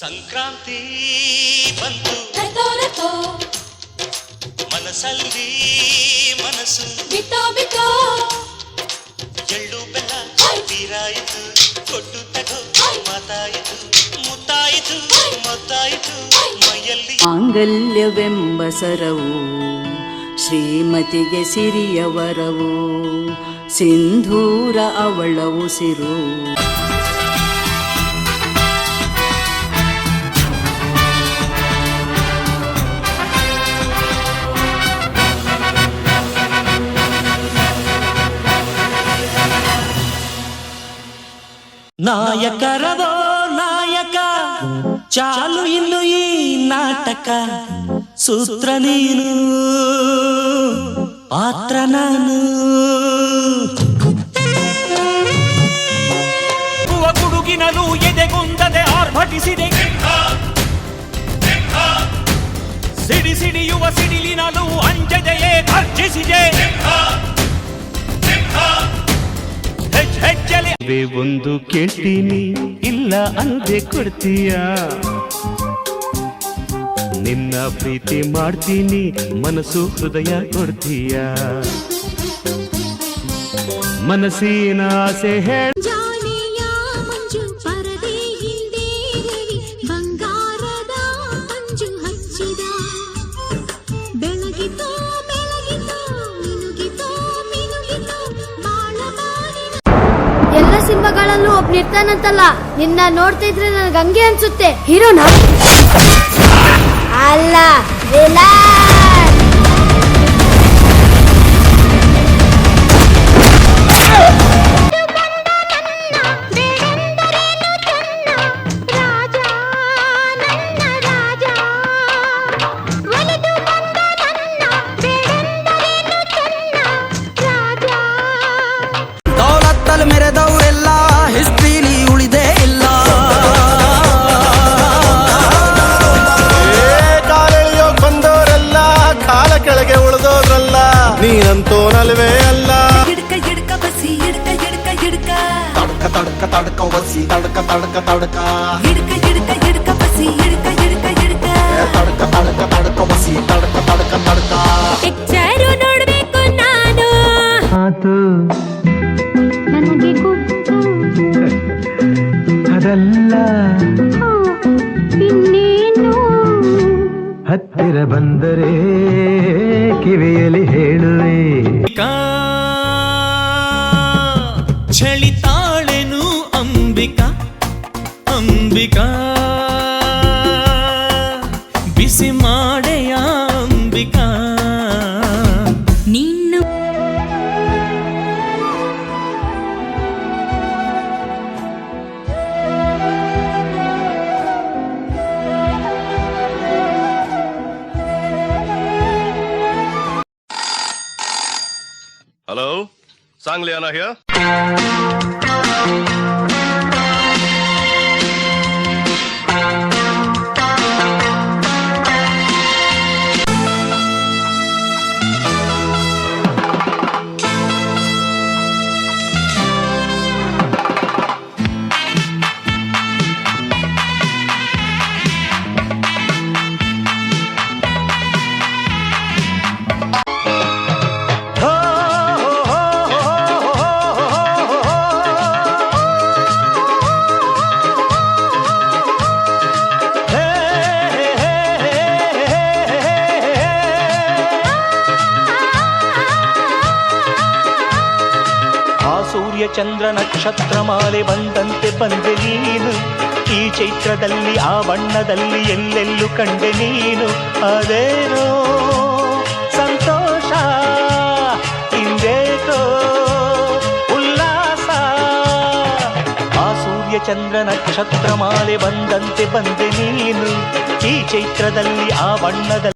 ಸಂಕ್ರಾಂತಿ ಬಂತು. ರಥೋ ರಥೋ. ಮನಸ್ಸಲ್ಲಿ ಮನಸ್ಸು. ಬಿತ್ತೋ ಬಿತ್ತೋ. ಎಳ್ಳು ಬೆಲ್ಲ. ತೀರಾಯಿತು ಕೊಟ್ಟು ತಗೋ ಮಾತಾಯಿತು ಮುತ್ತಾಯಿತು ಮತ್ತಾಯಿತು. ಮೈಯಲ್ಲಿ ಮಾಂಗಲ್ಯವೆಂಬ ಸರವು ಶ್ರೀಮತಿಗೆ ಸಿರಿಯ ವರವು ಸಿಂಧೂರ ಅವಳ ಉಸಿರು. ನಾಯಕರವೋ ನಾಯಕ ಚಾಲು ಇನ್ನು ಈ ನಾಟಕ ಸೂತ್ರ ನೀನು ಪಾತ್ರ ನಾನು ಹೂವ ಗುಡುಗಿನಲು ಎದೆಗುಂದದೆ ಆರ್ಭಟಿಸಿದೆ ಸಿಡಿ ಸಿಡಿಯುವ ಸಿಡಿಲಿನಲು ಅಂಜದೆಯೇ ಗರ್ಜಿಸಿದೆ ಬೇ ಒಂದು ಕೇಳ್ತೀನಿ. ಇಲ್ಲ ಅಲ್ಲದೆ ಕೊಡ್ತೀಯ? ನಿನ್ನ ಪ್ರೀತಿ ಮಾಡ್ತೀನಿ, ಮನಸ್ಸು ಹೃದಯ ಕೊಡ್ತೀಯ? ಮನಸ್ಸಿನ ಆಸೆ ಹೇಳ ಒಬ್ನಿರ್ತಾನಂತಲ್ಲ ನಿನ್ನ ನೋಡ್ತಾ ಇದ್ರೆ ನನಗೆ ಹಂಗೆ ಅನ್ಸುತ್ತೆ. ಹೀರೋನಾ? ಅಲ್ಲ ತಡ್ಕ ತಡ್ಕ ತಡ್ಕ ಒಸಿ ತಡ್ಕ ತಡ್ಕ ತಡ್ಕ ಹಿಡ್ಕ ಹಿಡ್ಕ ಹಿಡ್ಕ ಬಸಿ ಹಿಡ್ಕ ಹಿಡ್ಕ ಹಿಡ್ಕ ಏ ತಡ್ಕ ತಡ್ಕ ತಡ್ಕ ಒಸಿ ತಡ್ಕ ತಡ್ಕ ತಡ್ಕ ಪಿಕ್ಚರು ನೋಡ್ಬೇಕು ನಾನು ನನಗೆ ಗೊತ್ತು ಅದಲ್ಲ ಹಾ, ಇನ್ನೇನು ಹತ್ತಿರ ಬಂದರೆ ಕಿವಿಯಲ್ಲಿ ಹೇಳುವೆ ಚಳಿತಾಳೆನು Hello? Sangliana here. ಸೂರ್ಯ ಚಂದ್ರ ನಕ್ಷತ್ರ ಮಾಲೆ ಬಂದಂತೆ ಬಂದೆ ನೀನು. ಈ ಚೈತ್ರದಲ್ಲಿ, ಆ ಬಣ್ಣದಲ್ಲಿ ಎಲ್ಲೆಲ್ಲೂ ಕಂಡೆ ನೀನು. ಅದೇನೋ ಸಂತೋಷ ಇಂದೇಕೋ ಉಲ್ಲಾಸ. ಆ ಸೂರ್ಯ ಚಂದ್ರ ನಕ್ಷತ್ರ ಮಾಲೆ ಬಂದಂತೆ ಬಂದೆ ನೀನು. ಈ ಚೈತ್ರದಲ್ಲಿ, ಆ ಬಣ್ಣದಲ್ಲಿ